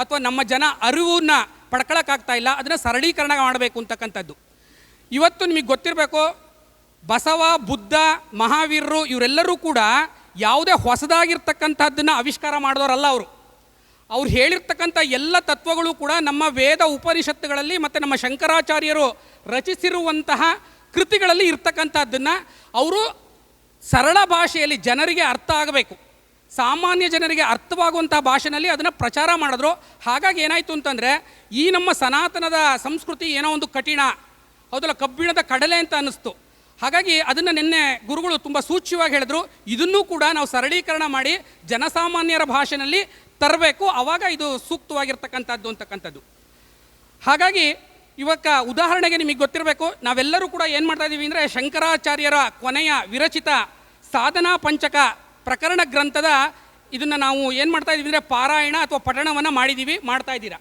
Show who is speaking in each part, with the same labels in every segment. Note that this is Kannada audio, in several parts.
Speaker 1: ಅಥವಾ ನಮ್ಮ ಜನ ಅರಿವನ್ನ ಪಡ್ಕೊಳಕ್ಕಾಗ್ತಾ ಇಲ್ಲ, ಅದನ್ನು ಸರಳೀಕರಣ ಮಾಡಬೇಕು ಅಂತಕ್ಕಂಥದ್ದು. ಇವತ್ತು ನಿಮಗೆ ಗೊತ್ತಿರಬೇಕು, ಬಸವ, ಬುದ್ಧ, ಮಹಾವೀರರು ಇವರೆಲ್ಲರೂ ಕೂಡ ಯಾವುದೇ ಹೊಸದಾಗಿರ್ತಕ್ಕಂಥದ್ದನ್ನು ಆವಿಷ್ಕಾರ ಮಾಡಿದವರಲ್ಲ ಅವರು. ಅವ್ರು ಹೇಳಿರ್ತಕ್ಕಂಥ ಎಲ್ಲ ತತ್ವಗಳು ಕೂಡ ನಮ್ಮ ವೇದ ಉಪನಿಷತ್ತುಗಳಲ್ಲಿ ಮತ್ತು ನಮ್ಮ ಶಂಕರಾಚಾರ್ಯರು ರಚಿಸಿರುವಂತಹ ಕೃತಿಗಳಲ್ಲಿ ಇರ್ತಕ್ಕಂಥದ್ದನ್ನು ಅವರು ಸರಳ ಭಾಷೆಯಲ್ಲಿ ಜನರಿಗೆ ಅರ್ಥ ಆಗಬೇಕು. ಸಾಮಾನ್ಯ ಜನರಿಗೆ ಅರ್ಥವಾಗುವಂಥ ಭಾಷೆನಲ್ಲಿ ಅದನ್ನು ಪ್ರಚಾರ ಮಾಡಿದ್ರು. ಹಾಗಾಗಿ ಏನಾಯಿತು ಅಂತಂದರೆ, ಈ ನಮ್ಮ ಸನಾತನದ ಸಂಸ್ಕೃತಿ ಏನೋ ಒಂದು ಕಠಿಣ, ಹೌದಲ್ಲ, ಕಬ್ಬಿಣದ ಕಡಲೆ ಅಂತ ಅನ್ನಿಸ್ತು. ಹಾಗಾಗಿ ಅದನ್ನು ನಿನ್ನೆ ಗುರುಗಳು ತುಂಬ ಸೂಚ್ಯವಾಗಿ ಹೇಳಿದ್ರು. ಇದನ್ನೂ ಕೂಡ ನಾವು ಸರಳೀಕರಣ ಮಾಡಿ ಜನಸಾಮಾನ್ಯರ ಭಾಷೆನಲ್ಲಿ ತರಬೇಕು. ಆವಾಗ ಇದು ಸೂಕ್ತವಾಗಿರ್ತಕ್ಕಂಥದ್ದು ಅಂತಕ್ಕಂಥದ್ದು. ಹಾಗಾಗಿ ಇವಕ್ಕ ಉದಾಹರಣೆಗೆ ನಿಮಗೆ ಗೊತ್ತಿರಬೇಕು, ನಾವೆಲ್ಲರೂ ಕೂಡ ಏನು ಮಾಡ್ತಾ ಇದ್ದೀವಿ ಅಂದರೆ ಶಂಕರಾಚಾರ್ಯರ ಕೊನೆಯ ವಿರಚಿತ ಸಾಧನಾ ಪಂಚಕ ಪ್ರಕರಣ ಗ್ರಂಥದ ಇದನ್ನು ನಾವು ಏನು ಮಾಡ್ತಾ ಇದ್ದೀವಿ ಅಂದರೆ ಪಾರಾಯಣ ಅಥವಾ ಪಠಣವನ್ನು ಮಾಡಿದ್ದೀವಿ ಮಾಡ್ತಾ ಇದ್ದೀರಾ.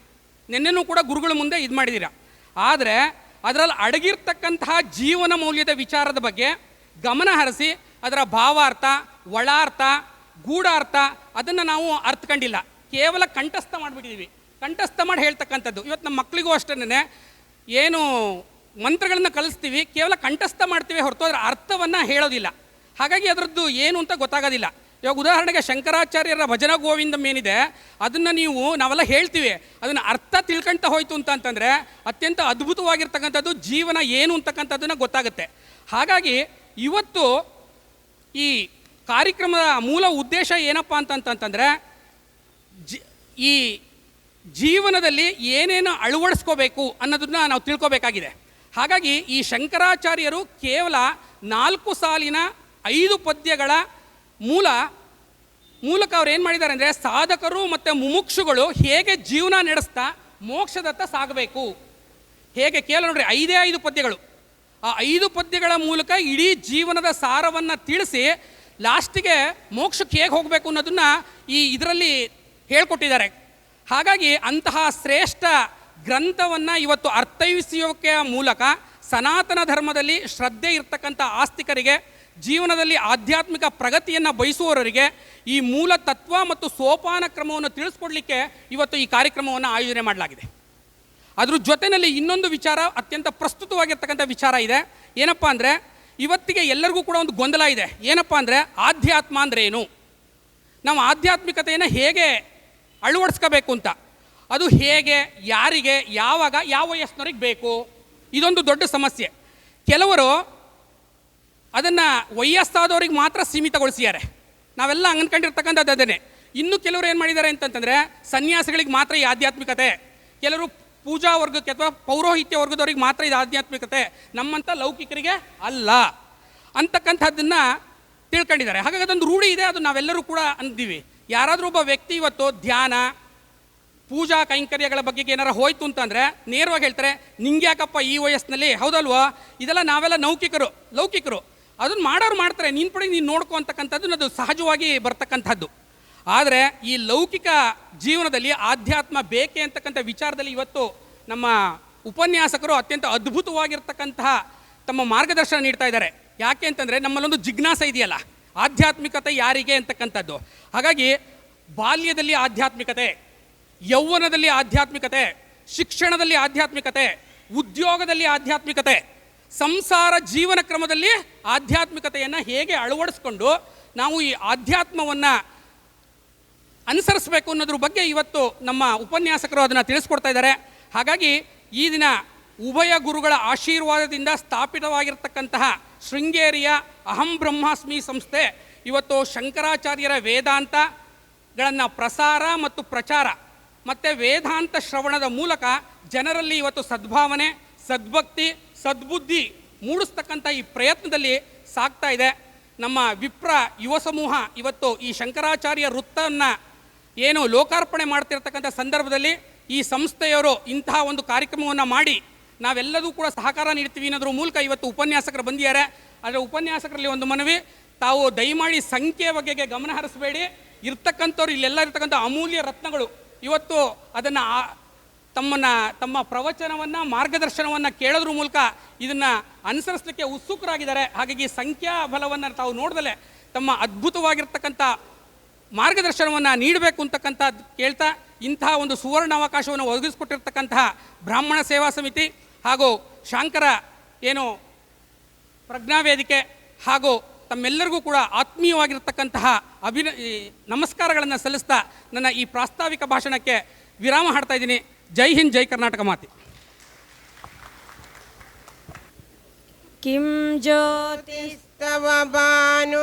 Speaker 1: ನಿನ್ನೆನೂ ಕೂಡ ಗುರುಗಳ ಮುಂದೆ ಇದು ಮಾಡಿದ್ದೀರಾ ಆದರೆ ಅದರಲ್ಲಿ ಅಡಗಿರ್ತಕ್ಕಂತಹ ಜೀವನ ಮೌಲ್ಯದ ವಿಚಾರದ ಬಗ್ಗೆ ಗಮನ ಹರಿಸಿ, ಅದರ ಭಾವಾರ್ಥ, ಒಳಾರ್ಥ, ಗೂಢಾರ್ಥ ಅದನ್ನು ನಾವು ಅರ್ಥಕೊಂಡಿಲ್ಲ ಕೇವಲ ಕಂಠಸ್ಥ ಮಾಡಿಬಿಟ್ಟಿದ್ದೀವಿ ಕಂಠಸ್ಥ ಮಾಡಿ ಹೇಳ್ತಕ್ಕಂಥದ್ದು. ಇವತ್ತು ನಮ್ಮ ಮಕ್ಕಳಿಗೂ ಅಷ್ಟೇ ಏನು ಮಂತ್ರಗಳನ್ನು ಕಲಿಸ್ತೀವಿ, ಕೇವಲ ಕಂಠಸ್ಥ ಮಾಡ್ತೀವಿ ಹೊರತು ಅದರ ಅರ್ಥವನ್ನು ಹೇಳೋದಿಲ್ಲ. ಹಾಗಾಗಿ ಅದರದ್ದು ಏನು ಅಂತ ಗೊತ್ತಾಗೋದಿಲ್ಲ. ಇವಾಗ ಉದಾಹರಣೆಗೆ ಶಂಕರಾಚಾರ್ಯರ ಭಜನ ಗೋವಿಂದಂ ಏನಿದೆ, ಅದನ್ನು ನೀವು ನಾವೆಲ್ಲ ಹೇಳ್ತೀವಿ. ಅದನ್ನು ಅರ್ಥ ತಿಳ್ಕೊಂತ ಹೋಯ್ತು ಅಂತ ಅಂತಂದರೆ ಅತ್ಯಂತ ಅದ್ಭುತವಾಗಿರ್ತಕ್ಕಂಥದ್ದು ಜೀವನ ಏನು ಅಂತಕ್ಕಂಥದ್ದನ್ನು ಗೊತ್ತಾಗುತ್ತೆ. ಹಾಗಾಗಿ ಇವತ್ತು ಈ ಕಾರ್ಯಕ್ರಮದ ಮೂಲ ಉದ್ದೇಶ ಏನಪ್ಪ ಅಂತಂತಂತಂದರೆ ಜಿ, ಈ ಜೀವನದಲ್ಲಿ ಏನೇನು ಅಳವಡಿಸ್ಕೋಬೇಕು ಅನ್ನೋದನ್ನ ನಾವು ತಿಳ್ಕೊಬೇಕಾಗಿದೆ. ಹಾಗಾಗಿ ಈ ಶಂಕರಾಚಾರ್ಯರು ಕೇವಲ ನಾಲ್ಕು ಸಾಲಿನ ಐದು ಪದ್ಯಗಳ ಮೂಲ ಮೂಲಕ ಅವ್ರು ಏನು ಮಾಡಿದ್ದಾರೆ ಅಂದರೆ ಸಾಧಕರು ಮತ್ತು ಮುಮುಕ್ಷುಗಳು ಹೇಗೆ ಜೀವನ ನಡೆಸ್ತಾ ಮೋಕ್ಷದತ್ತ ಸಾಗಬೇಕು. ಹೇಗೆ ಕೇಳ ನೋಡ್ರಿ, ಐದೇ ಐದು ಪದ್ಯಗಳು. ಆ ಐದು ಪದ್ಯಗಳ ಮೂಲಕ ಇಡೀ ಜೀವನದ ಸಾರವನ್ನು ತಿಳಿಸಿ ಲಾಸ್ಟಿಗೆ ಮೋಕ್ಷಕ್ಕೆ ಹೇಗೆ ಹೋಗಬೇಕು ಅನ್ನೋದನ್ನು ಈ ಇದರಲ್ಲಿ ಹೇಳ್ಕೊಟ್ಟಿದ್ದಾರೆ. ಹಾಗಾಗಿ ಅಂತಹ ಶ್ರೇಷ್ಠ ಗ್ರಂಥವನ್ನು ಇವತ್ತು ಅರ್ಥೈಸಿಯೋಕೆ ಮೂಲಕ ಸನಾತನ ಧರ್ಮದಲ್ಲಿ ಶ್ರದ್ಧೆ ಇರ್ತಕ್ಕಂಥ ಆಸ್ತಿಕರಿಗೆ ಜೀವನದಲ್ಲಿ ಆಧ್ಯಾತ್ಮಿಕ ಪ್ರಗತಿಯನ್ನು ಬಯಸುವವರಿಗೆ ಈ ಮೂಲ ತತ್ವ ಮತ್ತು ಸೋಪಾನ ಕ್ರಮವನ್ನು ತಿಳಿಸ್ಕೊಡ್ಲಿಕ್ಕೆ ಇವತ್ತು ಈ ಕಾರ್ಯಕ್ರಮವನ್ನು ಆಯೋಜನೆ ಮಾಡಲಾಗಿದೆ. ಅದ್ರ ಜೊತೆಯಲ್ಲಿ ಇನ್ನೊಂದು ವಿಚಾರ ಅತ್ಯಂತ ಪ್ರಸ್ತುತವಾಗಿರ್ತಕ್ಕಂಥ ವಿಚಾರ ಇದೆ. ಏನಪ್ಪ ಅಂದರೆ, ಇವತ್ತಿಗೆ ಎಲ್ಲರಿಗೂ ಕೂಡ ಒಂದು ಗೊಂದಲ ಇದೆ. ಏನಪ್ಪ ಅಂದರೆ, ಆಧ್ಯಾತ್ಮ ಏನು? ನಾವು ಆಧ್ಯಾತ್ಮಿಕತೆಯನ್ನು ಹೇಗೆ ಅಳವಡಿಸ್ಕೋಬೇಕು ಅಂತ? ಅದು ಹೇಗೆ, ಯಾರಿಗೆ, ಯಾವಾಗ, ಯಾವ ವಯಸ್ಸಿನವ್ರಿಗೆ ಬೇಕು? ಇದೊಂದು ದೊಡ್ಡ ಸಮಸ್ಯೆ. ಕೆಲವರು ಅದನ್ನು ವಯಸ್ಸಾದವ್ರಿಗೆ ಮಾತ್ರ ಸೀಮಿತಗೊಳಿಸಿದ್ದಾರೆ. ನಾವೆಲ್ಲ ಅಂಗನ್ಕೊಂಡಿರ್ತಕ್ಕಂಥದ್ದು ಅದನ್ನೇ. ಇನ್ನು ಕೆಲವರು ಏನು ಮಾಡಿದ್ದಾರೆ ಅಂತಂತಂದರೆ ಸನ್ಯಾಸಿಗಳಿಗೆ ಮಾತ್ರ ಈ ಆಧ್ಯಾತ್ಮಿಕತೆ, ಕೆಲವರು ಪೂಜಾ ವರ್ಗಕ್ಕೆ ಅಥವಾ ಪೌರೋಹಿತ್ಯ ವರ್ಗದವ್ರಿಗೆ ಮಾತ್ರ ಇದು ಆಧ್ಯಾತ್ಮಿಕತೆ ನಮ್ಮಂಥ ಲೌಕಿಕರಿಗೆ ಅಲ್ಲ. ಅಂತಕ್ಕಂಥದ್ದನ್ನು ತಿಳ್ಕೊಂಡಿದ್ದಾರೆ. ಹಾಗಾಗಿ ಅದೊಂದು ರೂಢಿ ಇದೆ, ಅದು ನಾವೆಲ್ಲರೂ ಕೂಡ ಅಂತೀವಿ ಯಾರಾದರೂ ಒಬ್ಬ ವ್ಯಕ್ತಿ ಇವತ್ತು ಧ್ಯಾನ, ಪೂಜಾ ಕೈಂಕರ್ಯಗಳ ಬಗ್ಗೆ ಏನಾರ ಹೋಯ್ತು ಅಂತಂದರೆ ನೇರವಾಗಿ ಹೇಳ್ತಾರೆ ನಿಂಗೆ ಯಾಕಪ್ಪ ಈ ವಯಸ್ಸಿನಲ್ಲಿ, ಹೌದಲ್ವಾ? ಇದೆಲ್ಲ ನಾವೆಲ್ಲ ನೌಕಿಕರು, ಲೌಕಿಕರು. ಅದನ್ನು ಮಾಡೋರು ಮಾಡ್ತಾರೆ. ನೀನು ಪಡೆಗೆ ನೀನು ನೋಡ್ಕೊ ಅಂತಕ್ಕಂಥದ್ದು ಅದು ಸಹಜವಾಗಿ ಬರ್ತಕ್ಕಂಥದ್ದು. ಆದರೆ ಈ ಲೌಕಿಕ ಜೀವನದಲ್ಲಿ ಆಧ್ಯಾತ್ಮ ಬೇಕೆ ಅಂತಕ್ಕಂಥ ವಿಚಾರದಲ್ಲಿ ಇವತ್ತು ನಮ್ಮ ಉಪನ್ಯಾಸಕರು ಅತ್ಯಂತ ಅದ್ಭುತವಾಗಿರ್ತಕ್ಕಂತಹ ತಮ್ಮ ಮಾರ್ಗದರ್ಶನ ನೀಡ್ತಾ ಇದ್ದಾರೆ. ಯಾಕೆ ಅಂತಂದರೆ ನಮ್ಮಲ್ಲೊಂದು ಜಿಜ್ಞಾಸ ಇದೆಯಲ್ಲ, ಆಧ್ಯಾತ್ಮಿಕತೆ ಯಾರಿಗೆ ಅಂತಕ್ಕಂಥದ್ದು. ಹಾಗಾಗಿ ಬಾಲ್ಯದಲ್ಲಿ ಆಧ್ಯಾತ್ಮಿಕತೆ, ಯೌವನದಲ್ಲಿ ಆಧ್ಯಾತ್ಮಿಕತೆ, ಶಿಕ್ಷಣದಲ್ಲಿ ಆಧ್ಯಾತ್ಮಿಕತೆ, ಉದ್ಯೋಗದಲ್ಲಿ ಆಧ್ಯಾತ್ಮಿಕತೆ ಸಂಸಾರ ಜೀವನ ಕ್ರಮದಲ್ಲಿ ಆಧ್ಯಾತ್ಮಿಕತೆಯನ್ನು ಹೇಗೆ ಅಳವಡಿಸ್ಕೊಂಡು ನಾವು ಈ ಆಧ್ಯಾತ್ಮವನ್ನು ಅನುಸರಿಸಬೇಕು ಅನ್ನೋದ್ರ ಬಗ್ಗೆ ಇವತ್ತು ನಮ್ಮ ಉಪನ್ಯಾಸಕರು ಅದನ್ನು ತಿಳಿಸ್ಕೊಡ್ತಾ ಇದ್ದಾರೆ. ಹಾಗಾಗಿ ಈ ದಿನ ಉಭಯ ಗುರುಗಳ ಆಶೀರ್ವಾದದಿಂದ ಸ್ಥಾಪಿತವಾಗಿರ್ತಕ್ಕಂತಹ ಶೃಂಗೇರಿಯ ಅಹಂ ಬ್ರಹ್ಮಾಸ್ಮಿ ಸಂಸ್ಥೆ ಇವತ್ತು ಶಂಕರಾಚಾರ್ಯರ ವೇದಾಂತಗಳನ್ನು ಪ್ರಸಾರ ಮತ್ತು ಪ್ರಚಾರ ಮತ್ತು ವೇದಾಂತ ಶ್ರವಣದ ಮೂಲಕ ಜನರಲ್ಲಿ ಇವತ್ತು ಸದ್ಭಾವನೆ, ಸದ್ಭಕ್ತಿ ಸದ್ಬುದ್ಧಿ ಮೂಡಿಸ್ತಕ್ಕಂಥ ಈ ಪ್ರಯತ್ನದಲ್ಲಿ ಸಾಗ್ತಾ ಇದೆ. ನಮ್ಮ ವಿಪ್ರ ಯುವ ಸಮೂಹ ಇವತ್ತು ಈ ಶಂಕರಾಚಾರ್ಯ ವೃತ್ತವನ್ನು ಏನು ಲೋಕಾರ್ಪಣೆ ಮಾಡ್ತಿರ್ತಕ್ಕಂಥ ಸಂದರ್ಭದಲ್ಲಿ ಈ ಸಂಸ್ಥೆಯವರು ಇಂತಹ ಒಂದು ಕಾರ್ಯಕ್ರಮವನ್ನು ಮಾಡಿ ನಾವೆಲ್ಲದೂ ಕೂಡ ಸಹಕಾರ ನೀಡ್ತೀವಿ ಅನ್ನೋದ್ರ ಮೂಲಕ ಇವತ್ತು ಉಪನ್ಯಾಸಕರು ಬಂದಿದ್ದಾರೆ. ಆದರೆ ಉಪನ್ಯಾಸಕರಲ್ಲಿ ಒಂದು ಮನವಿ, ತಾವು ದಯಮಾಡಿ ಸಂಖ್ಯೆ ಬಗೆಗೆ ಗಮನ ಹರಿಸಬೇಡಿ. ಇರ್ತಕ್ಕಂಥವ್ರು ಇಲ್ಲೆಲ್ಲ ಇರ್ತಕ್ಕಂಥ ಅಮೂಲ್ಯ ರತ್ನಗಳು. ಇವತ್ತು ಅದನ್ನು ತಮ್ಮನ್ನ, ತಮ್ಮ ಪ್ರವಚನವನ್ನು, ಮಾರ್ಗದರ್ಶನವನ್ನು ಕೇಳೋದ್ರ ಮೂಲಕ ಇದನ್ನು ಅನುಸರಿಸಲಿಕ್ಕೆ ಉತ್ಸುಕರಾಗಿದ್ದಾರೆ. ಹಾಗಾಗಿ ಸಂಖ್ಯಾ ಬಲವನ್ನು ತಾವು ನೋಡ್ದಲೆ ತಮ್ಮ ಅದ್ಭುತವಾಗಿರ್ತಕ್ಕಂಥ ಮಾರ್ಗದರ್ಶನವನ್ನು ನೀಡಬೇಕು ಅಂತಕ್ಕಂಥ ಕೇಳ್ತಾ ಇಂತಹ ಒಂದು ಸುವರ್ಣ ಅವಕಾಶವನ್ನು ಒದಗಿಸ್ಕೊಟ್ಟಿರ್ತಕ್ಕಂತಹ ಬ್ರಾಹ್ಮಣ ಸೇವಾ ಸಮಿತಿ ಹಾಗೂ ಶಾಂಕರ ಏನು ಪ್ರಜ್ಞಾವೇದಿಕೆ ಹಾಗೂ ತಮ್ಮೆಲ್ಲರಿಗೂ ಕೂಡ ಆತ್ಮೀಯವಾಗಿರ್ತಕ್ಕಂತಹ ಅಭಿನ ನಮಸ್ಕಾರಗಳನ್ನು ಸಲ್ಲಿಸ್ತಾ ನನ್ನ ಈ ಪ್ರಾಸ್ತಾವಿಕ ಭಾಷಣಕ್ಕೆ ವಿರಾಮ ಹಾಡ್ತಾ ಇದ್ದೀನಿ. ಜೈ ಹಿಂದ್ ಜೈ ಕರ್ನಾಟಕ ಮಾತೆ
Speaker 2: किं ज्योति
Speaker 3: तव भानुमानहनिमे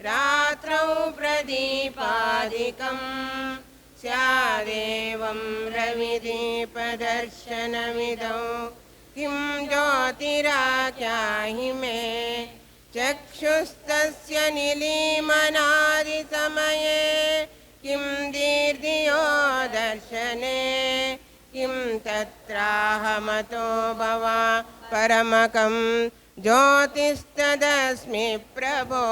Speaker 3: रात्रौ प्रदीपादिकं स्यादेवं रविदीपदर्शनमिदौ किं ज्योतिराख्याहि मे चक्षुस्तस्य निलीमनादिसमये किं दीर्दियो दर्शने किं तत्राहमतो भव परमकं ज्योतिस्तदस्मि प्रभो।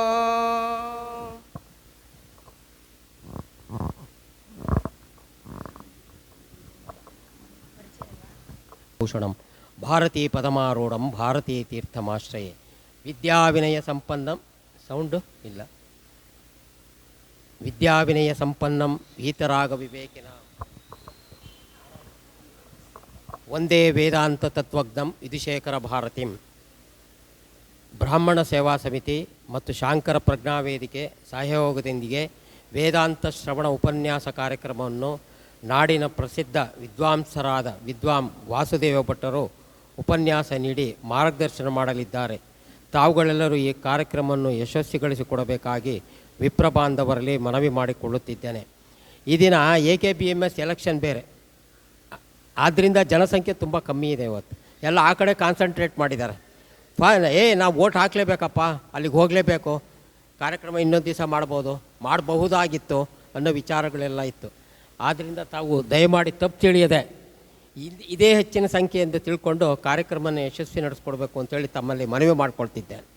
Speaker 4: भूषणं भारतीपदमारूढं भारतीतीर्थमाश्रये विद्याविनयसम्पन्नं सौण्ड् इल ವಿದ್ಯಾವಿನಯ ಸಂಪನ್ನಂ ಈತರಾಗ ವಿವೇಕಿನ. ಒಂದೇ ವೇದಾಂತ ತತ್ವಜ್ಞಂ ವಿಧುಶೇಖರ ಭಾರತಿಂ. ಬ್ರಾಹ್ಮಣ ಸೇವಾ ಸಮಿತಿ ಮತ್ತು ಶಾಂಕರ ಪ್ರಜ್ಞಾ ವೇದಿಕೆ ಸಹಯೋಗದೊಂದಿಗೆ ವೇದಾಂತ ಶ್ರವಣ ಉಪನ್ಯಾಸ ಕಾರ್ಯಕ್ರಮವನ್ನು ನಾಡಿನ ಪ್ರಸಿದ್ಧ ವಿದ್ವಾಂಸರಾದ ವಿದ್ವಾಂ ವಾಸುದೇವ ಭಟ್ಟರು ಉಪನ್ಯಾಸ ನೀಡಿ ಮಾರ್ಗದರ್ಶನ ಮಾಡಲಿದ್ದಾರೆ. ತಾವುಗಳೆಲ್ಲರೂ ಈ ಕಾರ್ಯಕ್ರಮವನ್ನು ಯಶಸ್ವಿಗೊಳಿಸಿಕೊಡಬೇಕಾಗಿ ವಿಪ್ರ ಬಾಂಧವರಲ್ಲಿ ಮನವಿ ಮಾಡಿಕೊಳ್ಳುತ್ತಿದ್ದೇನೆ. ಈ ದಿನ A K B M S election ಬೇರೆ. ಆದ್ದರಿಂದ ಜನಸಂಖ್ಯೆ ತುಂಬ ಕಮ್ಮಿ ಇದೆ ಇವತ್ತು. ಎಲ್ಲ ಆ ಕಡೆ ಕಾನ್ಸಂಟ್ರೇಟ್ ಮಾಡಿದ್ದಾರೆ. ಫಾ ಏ, ನಾವು ಓಟ್ ಹಾಕಲೇಬೇಕಪ್ಪ, ಅಲ್ಲಿಗೆ ಹೋಗಲೇಬೇಕು. ಕಾರ್ಯಕ್ರಮ ಇನ್ನೊಂದು ದಿವಸ ಮಾಡ್ಬೋದು. ಮಾಡಬಹುದಾಗಿತ್ತು ಅನ್ನೋ ವಿಚಾರಗಳೆಲ್ಲ ಇತ್ತು. ಆದ್ದರಿಂದ ತಾವು ದಯಮಾಡಿ ತಪ್ಪು ತಿಳಿಯದೆ ಇದ್- ಇದೇ ಹೆಚ್ಚಿನ ಸಂಖ್ಯೆ ಎಂದು ತಿಳ್ಕೊಂಡು ಕಾರ್ಯಕ್ರಮನ ಯಶಸ್ವಿ ನಡೆಸ್ಕೊಡ್ಬೇಕು ಅಂತೇಳಿ ತಮ್ಮಲ್ಲಿ ಮನವಿ ಮಾಡ್ಕೊಳ್ತಿದ್ದೇನೆ